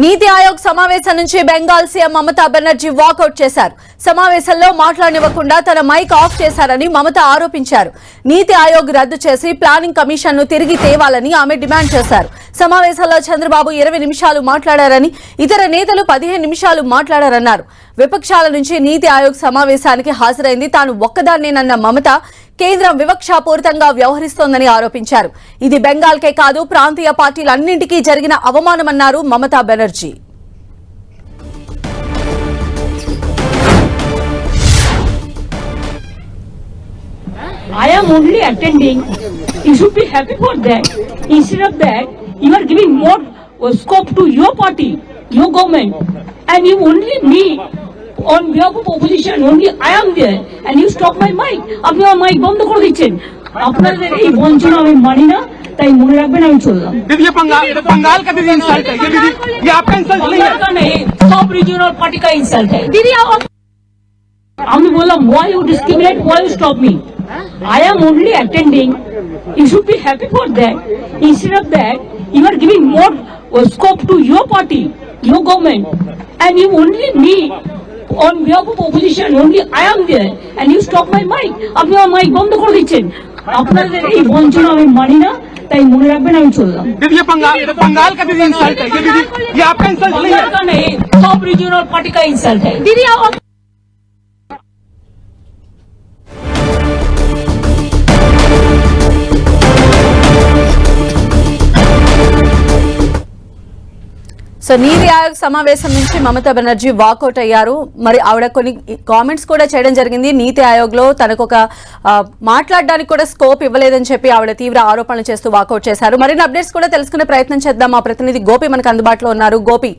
నీతి ఆయోగ్ సమావేశం నుంచి Bengal CM Mamata Banerjee walkout చేశారు. సమావేశంలో మాట్లాడనివ్వకుండా తన మైక్ ఆఫ్ చేశారని మమత ఆరోపించారు. నీతి ఆయోగ్ రద్దు చేసి ప్లానింగ్ కమిషన్ను తిరిగి తేవాలని ఆమె డిమాండ్ చేశారు. సమావేశంలో చంద్రబాబు ఇరవై నిమిషాలు మాట్లాడారని ఇతర నేతలు పదిహేను నిమిషాలు మాట్లాడారన్నారు. విపక్షాల నుంచి నీతి ఆయోగ్ సమావేశానికి హాజరైంది తాను ఒక్కదాన్నేనన్న మమత కేంద్రం వివక్షాపూరితంగా వ్యవహరిస్తోందని ఆరోపించారు ఇది బెంగాల్కే కాదు ప్రాంతీయ పార్టీలన్నింటికీ జరిగిన అవమానమన్నారు Mamata Banerjee I am only attending. You should be happy for that. Instead of that, you are giving more uh, scope to your party, your government, and you only me on behalf of opposition. Only I am there, and you stop my mic. আপনি আমার mic বন্ধ করে দিচ্ছেন আপনাদের এই বঞ্চনা আমি মানি না তাই মনে রাখবেন আমি চললাম दीदी ये बंगाल ये बंगाल का दीदी इंसल्ट है ये दीदी ये आपका इंसल्ट नहीं है बंगाल का नहीं सब रीजनल पार्टी का इंसल्ट है दीदी आप আমি বললাম why you discriminate why you stop me I am only attending you should be happy for that instead of that you are giving more uh, scope to your party your government and you only me on behalf of opposition only I am there and you stop my mic আপনি আমার mic বন্ধ করে দিচ্ছেন আপনাদের এই বঞ্চনা আমি মানি না তাই মনে রাখবেন আমি চললাম दीदी ये बंगाल ये बंगाल का दीदी इंसल्ट है ये दीदी ये आपका इंसल्ट नहीं है बंगाल का नहीं सब रीजनल पार्टी का इंसल्ट है दीदी आप సో నీతి ఆయోగ్ సమావేశం నుంచి మమతా బెనర్జీ వాకౌట్ అయ్యారు. మరి ఆవిడ కొన్ని కామెంట్స్ కూడా చేయడం జరిగింది. నీతి ఆయోగ్లో తనకు ఒక మాట్లాడడానికి కూడా స్కోప్ ఇవ్వలేదని చెప్పి ఆవిడ తీవ్ర ఆరోపణలు చేస్తూ వాకౌట్ చేశారు. మరిన్ని అప్డేట్స్ కూడా తెలుసుకునే ప్రయత్నం చేద్దాం. మా ప్రతినిధి గోపి మనకు అందుబాటులో ఉన్నారు. గోపి.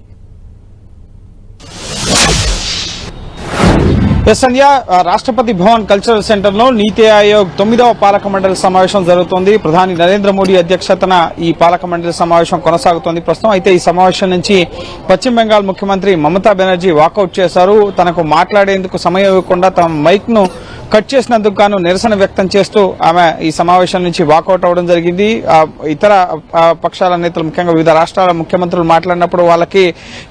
ఎస్ సంధ్య రాష్ట్రపతి భవన్ కల్చరల్ సెంటర్లో నీతి ఆయోగ్ తొమ్మిదవ పాలక మండలి సమావేశం జరుగుతోంది. ప్రధాని నరేంద్ర మోడీ అధ్యక్షతన ఈ పాలక మండలి సమావేశం కొనసాగుతోంది. ప్రస్తుతం అయితే ఈ సమావేశం నుంచి పశ్చిమ బెంగాల్ ముఖ్యమంత్రి మమతా బెనర్జీ వాకౌట్ చేశారు. తనకు మాట్లాడేందుకు సమయం ఇవ్వకుండా తమ మైక్ను కట్ చేసినందుకు గాను నిరసన వ్యక్తం చేస్తూ ఆమె ఈ సమావేశం నుంచి వాకౌట్ అవడం జరిగింది. ఇతర పక్షాల నేతలు ముఖ్యంగా వివిధ రాష్ట్రాల ముఖ్యమంత్రులు మాట్లాడినప్పుడు వాళ్ళకి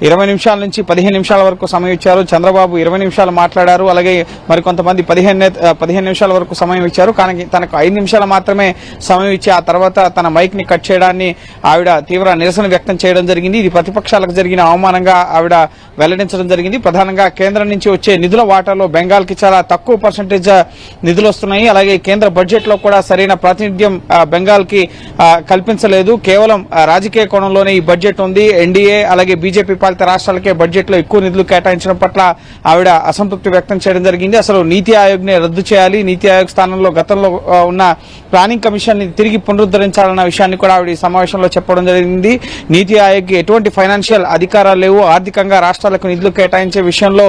ఇరవై నిమిషాల నుంచి పదిహేను నిమిషాల వరకు సమయం ఇచ్చారు. చంద్రబాబు ఇరవై నిమిషాలు మాట్లాడారు. అలాగే మరికొంతమంది పదిహేను పదిహేను నిమిషాల వరకు సమయం ఇచ్చారు. కానీ తనకు ఐదు నిమిషాలు మాత్రమే సమయం ఇచ్చి ఆ తర్వాత తన మైక్ని కట్ చేయడాన్ని ఆవిడ తీవ్ర నిరసన వ్యక్తం చేయడం జరిగింది. ఇది ప్రతిపక్షాలకు జరిగిన అవమానంగా ఆవిడ వెల్లడించడం జరిగింది. ప్రధానంగా కేంద్రం నుంచి వచ్చే నిధుల వాటాలో బెంగాల్కి చాలా తక్కువ పర్సంటేజ్ నిధులు వస్తున్నాయి. అలాగే కేంద్ర బడ్జెట్లో కూడా సరైన ప్రాతినిధ్యం బెంగాల్కి కల్పించలేదు. కేవలం రాజకీయ కోణంలోనే ఈ బడ్జెట్ ఉంది. ఎన్డీఏ అలాగే బీజేపీ పాలిత రాష్ట్రాలకే బడ్జెట్లో ఎక్కువ నిధులు కేటాయించడం పట్ల ఆవిడ అసంతృప్తి వ్యక్తం చేయడం జరిగింది. అసలు నీతి ఆయోగ్ని రద్దు చేయాలి నీతి ఆయోగ్ స్థానంలో గతంలో ఉన్న ప్లానింగ్ కమిషన్ని తిరిగి పునరుద్ధరించాలన్న విషయాన్ని కూడా ఆవిడ సమావేశంలో చెప్పడం జరిగింది. నీతి ఆయోగ్ ఎటువంటి ఫైనాన్షియల్ అధికారాలు లేవు. ఆర్థికంగా రాష్ట్రాలకు నిధులు కేటాయించే విషయంలో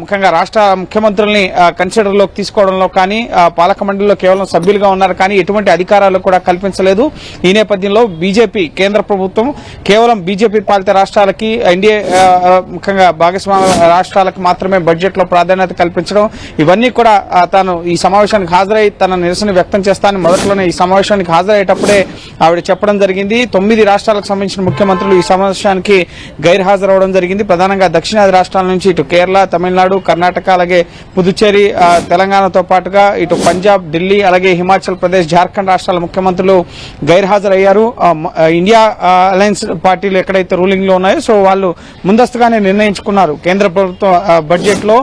ముఖ్యంగా రాష్ట్ర ముఖ్యమంత్రుల్ని కన్సిడర్లోకి తీసుకోవడంలో కానీ పాలక మండలిలో కేవలం సభ్యులుగా ఉన్నారు కానీ ఎటువంటి అధికారాలు కూడా కల్పించలేదు. ఈ నేపథ్యంలో బీజేపీ కేంద్ర ప్రభుత్వం కేవలం బీజేపీ పాలిత రాష్ట్రాలకి ఎన్డీఏ ముఖ్యంగా భాగస్వామ్య రాష్ట్రాలకు మాత్రమే బడ్జెట్లో ప్రాధాన్యత ప్రాధాన్యత కల్పించడం ఇవన్నీ కూడా తాను ఈ సమావేశానికి హాజరై తన నిరసన వ్యక్తం చేస్తానని మొదట్లోనే ఈ సమావేశానికి హాజరయ్యేటప్పుడే ఆవిడ చెప్పడం జరిగింది. తొమ్మిది రాష్ట్రాలకు సంబంధించిన ముఖ్యమంత్రులు ఈ సమావేశానికి గైర్హాజరవడం జరిగింది. ప్రధానంగా దక్షిణాది రాష్ట్రాల నుంచి ఇటు కేరళ తమిళనాడు కర్ణాటక అలాగే పుదుచ్చేరి తెలంగాణతో పాటుగా ఇటు పంజాబ్ ఢిల్లీ అలాగే హిమాచల్ ప్రదేశ్ జార్ఖండ్ రాష్ట్రాల ముఖ్యమంత్రులు గైర్హాజరయ్యారు. ఇండియా అలయన్స్ పార్టీలు ఎక్కడైతే రూలింగ్లో ఉన్నాయో సో వాళ్ళు ముందస్తుగానే నిర్ణయించుకున్నారు కేంద్ర ప్రభుత్వ బడ్జెట్లో.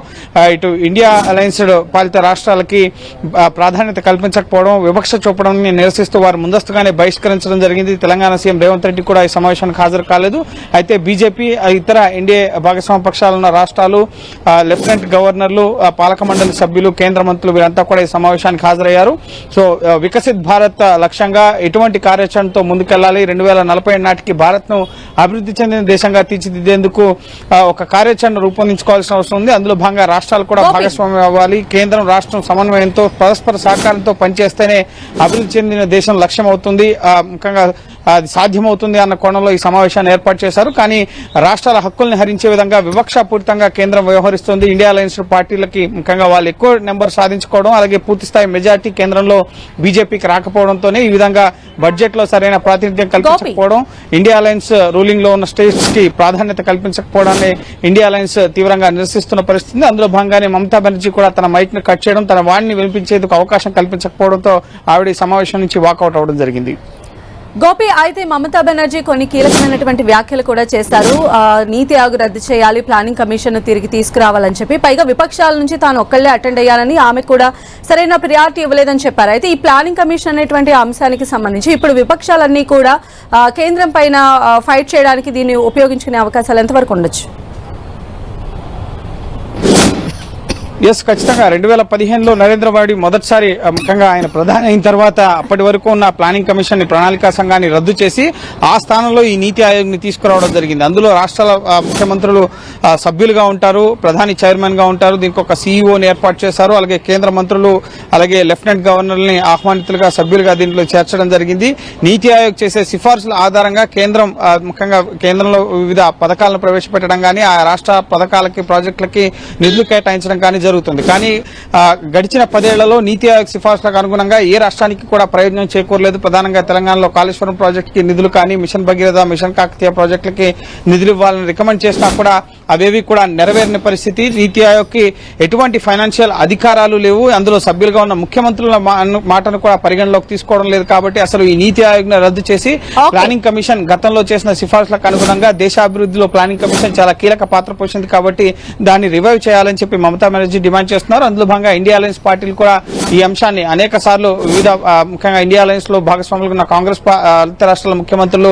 ఇటు ఇండియా అలయన్స్ పాలిత రాష్ట్రాలకి ప్రాధాన్యత కల్పించకపోవడం వివక్ష చూపడం నిరసిస్తూ వారు ముందస్తుగానే బహిష్కరించడం జరిగింది. తెలంగాణ సీఎం రేవంత్ రెడ్డి కూడా ఈ సమావేశానికి హాజరు కాలేదు. అయితే బీజేపీ ఇతర ఎన్డీఏ భాగస్వామ్య పక్షాలు ఉన్న రాష్ట్రాలు లెఫ్టినెంట్ గవర్నర్లు పాలక మండలి సభ్యులు కేంద్ర మంత్రులు వీరంతా కూడా ఈ సమావేశానికి హాజరయ్యారు. సో వికసిత్ భారత్ లక్ష్యంగా ఎటువంటి కార్యాచరణతో ముందుకెళ్ళాలి రెండు వేల నలభై నాటికి భారత్ను అభివృద్ధి చెందిన దేశంగా తీర్చిదిద్దేందుకు ఒక కార్యాచరణ రూపొందించుకోవాల్సిన అవసరం ఉంది. అందులో భాగంగా రాష్ట్రాలు కూడా. భాగస్వామ్యం అవ్వాలి కేంద్రం రాష్ట్రం సమన్వయంతో పరస్పర సహకారంతో పనిచేస్తేనే అభివృద్ధి చెందిన దేశం లక్ష్యం అవుతుంది ఆ, ముఖ్యంగా అది సాధ్యమవుతుంది అన్న కోణంలో ఈ సమావేశాన్ని ఏర్పాటు చేశారు. కానీ రాష్ట్రాల హక్కుల్ని హరించే విధంగా వివక్షాపూరితంగా కేంద్రం వ్యవహరిస్తుంది. ఇండియా అలయన్స్ పార్టీలకి ముఖ్యంగా వాళ్ళు ఎక్కువ నెంబర్ సాధించుకోవడం అలాగే పూర్తి స్థాయి మెజార్టీ కేంద్రంలో బీజేపీకి రాకపోవడంతోనే ఈ విధంగా బడ్జెట్లో సరైన ప్రాతినిధ్యం కల్పించకపోవడం ఇండియా అలయన్స్ రూలింగ్లో ఉన్న స్టేట్స్కి ప్రాధాన్యత కల్పించకపోవడాన్ని ఇండియా అలయన్స్ తీవ్రంగా నిరసిస్తున్న పరిస్థితి. అందులో భాగంగానే మమతా బెనర్జీ కూడా తన మైక్ను కట్ చేయడం తన వాణిని వినిపించేందుకు అవకాశం కల్పించకపోవడంతో ఆవిడ ఈ సమావేశం నుంచి వాకౌట్ అవడం జరిగింది. గోపి అయితే మమతా బెనర్జీ కొన్ని కీలకమైనటువంటి వ్యాఖ్యలు కూడా చేశారు నీతి ఆయోగ్ రద్దు చేయాలి ప్లానింగ్ కమిషన్ తిరిగి తీసుకురావాలని చెప్పి. పైగా విపక్షాల నుంచి తాను ఒక్కళ్ళే అటెండ్ అయ్యానని ఆమె కూడా సరైన ప్రియారిటీ ఇవ్వలేదని చెప్పారు. అయితే ఈ ప్లానింగ్ కమిషన్ అనేటువంటి అంశానికి సంబంధించి ఇప్పుడు విపక్షాలన్నీ కూడా కేంద్రం పైన ఫైట్ చేయడానికి దీన్ని ఉపయోగించుకునే అవకాశాలు ఎంతవరకు ఉండొచ్చు? ఎస్ ఖచ్చితంగా రెండు వేల పదిహేనులో నరేంద్ర మోడీ మొదటిసారి ముఖ్యంగా ఆయన ప్రధాని అయిన తర్వాత అప్పటి వరకు ఉన్న ప్లానింగ్ కమిషన్ని ప్రణాళికా సంఘాన్ని రద్దు చేసి ఆ స్థానంలో ఈ నీతి ఆయోగ్ని తీసుకురావడం జరిగింది. అందులో రాష్ట్రాల ముఖ్యమంత్రులు సభ్యులుగా ఉంటారు ప్రధాని చైర్మన్గా ఉంటారు దీనికి ఒక సీఈఓని ఏర్పాటు చేశారు అలాగే కేంద్ర మంత్రులు అలాగే లెఫ్టినెంట్ గవర్నర్ని ఆహ్వానితులుగా సభ్యులుగా దీంట్లో చేర్చడం జరిగింది. నీతి ఆయోగ్ చేసే సిఫార్సుల ఆధారంగా కేంద్రం ముఖ్యంగా కేంద్రంలో వివిధ పథకాలను ప్రవేశపెట్టడం కానీ ఆ రాష్ట్ర పథకాలకి ప్రాజెక్టులకి నిధులు కేటాయించడం కానీ జరుగుతుంది. కానీ గడిచిన పదేళ్ళలో నీతి ఆయోగ్ సిఫార్సులకు అనుగుణంగా ఏ రాష్ట్రానికి కూడా ప్రయోజనం చేకూరలేదు. ప్రధానంగా తెలంగాణలో కాళేశ్వరం ప్రాజెక్టుకి నిధులు కానీ మిషన్ భగీరథ మిషన్ కాకతీయ ప్రాజెక్టులకి నిధులు ఇవ్వాలని రికమెండ్ చేసినా కూడా అవేవి కూడా నెరవేరిన పరిస్థితి. నీతి ఆయోగ్కి ఎటువంటి ఫైనాన్షియల్ అధికారాలు లేవు. అందులో సభ్యులుగా ఉన్న ముఖ్యమంత్రుల మాటను కూడా పరిగణలోకి తీసుకోవడం లేదు కాబట్టి అసలు ఈ నీతి ఆయోగ్ రద్దు చేసి. ప్లానింగ్ కమిషన్ గతంలో చేసిన సిఫార్సులకు అనుగుణంగా దేశాభివృద్ధిలో ప్లానింగ్ కమిషన్ చాలా కీలక పాత్ర పోషింది కాబట్టి దాన్ని రివైవ్ చేయాలని చెప్పి మమతా బెనర్జీ డిమాండ్ చేస్తున్నారు. అందులో భాగంగా ఇండియా అలయన్స్ పార్టీలు కూడా ఈ అంశాన్ని అనేక సార్లు వివిధ ముఖ్యంగా ఇండియా అలయన్స్లో భాగస్వాములుగా ఉన్న కాంగ్రెస్ ఇతర రాష్ట్రాల ముఖ్యమంత్రులు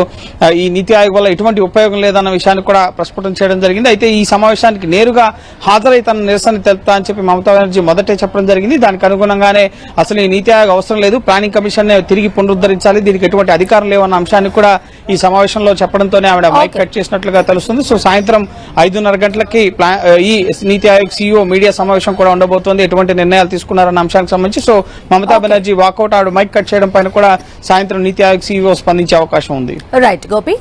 ఈ నీతి ఆయోగ్ వల్ల ఎటువంటి ఉపయోగం లేదన్న విషయాన్ని కూడా ప్రస్ఫుటం చేయడం జరిగింది. అయితే ఈ సమావేశానికి నేరుగా హాజరై తన నిరసన తెలుపుతా అని చెప్పి మమతా బెనర్జీ మొదటే చెప్పడం జరిగింది. దానికి అనుగుణంగానే అసలు ఈ నీతి ఆయోగ్ అవసరం లేదు. ప్లానింగ్ కమిషన్ తిరిగి పునరుద్ధరించాలి. దీనికి ఎటువంటి అధికారం లేవన్న అంశాన్ని కూడా ఈ సమావేశంలో చెప్పడంతోనే ఆవిడ మైక్ కట్ చేసినట్లుగా తెలుస్తుంది. సో సాయంత్రం ఐదున్నర గంటలకి ఈ నీతి ఆయోగ్ సీఈఓ మీడియా సమావేశం కూడా ఉండబోతోంది. ఎటువంటి నిర్ణయాలు తీసుకున్నారన్న అంశానికి సంబంధించి సో మమతా బెనర్జీ వాకౌట్ ఆవిడ మైక్ కట్ చేయడం పైన కూడా సాయంత్రం నీతి ఆయోగ్ సీఈఓ స్పందించే అవకాశం ఉంది. రైట్ గోపి.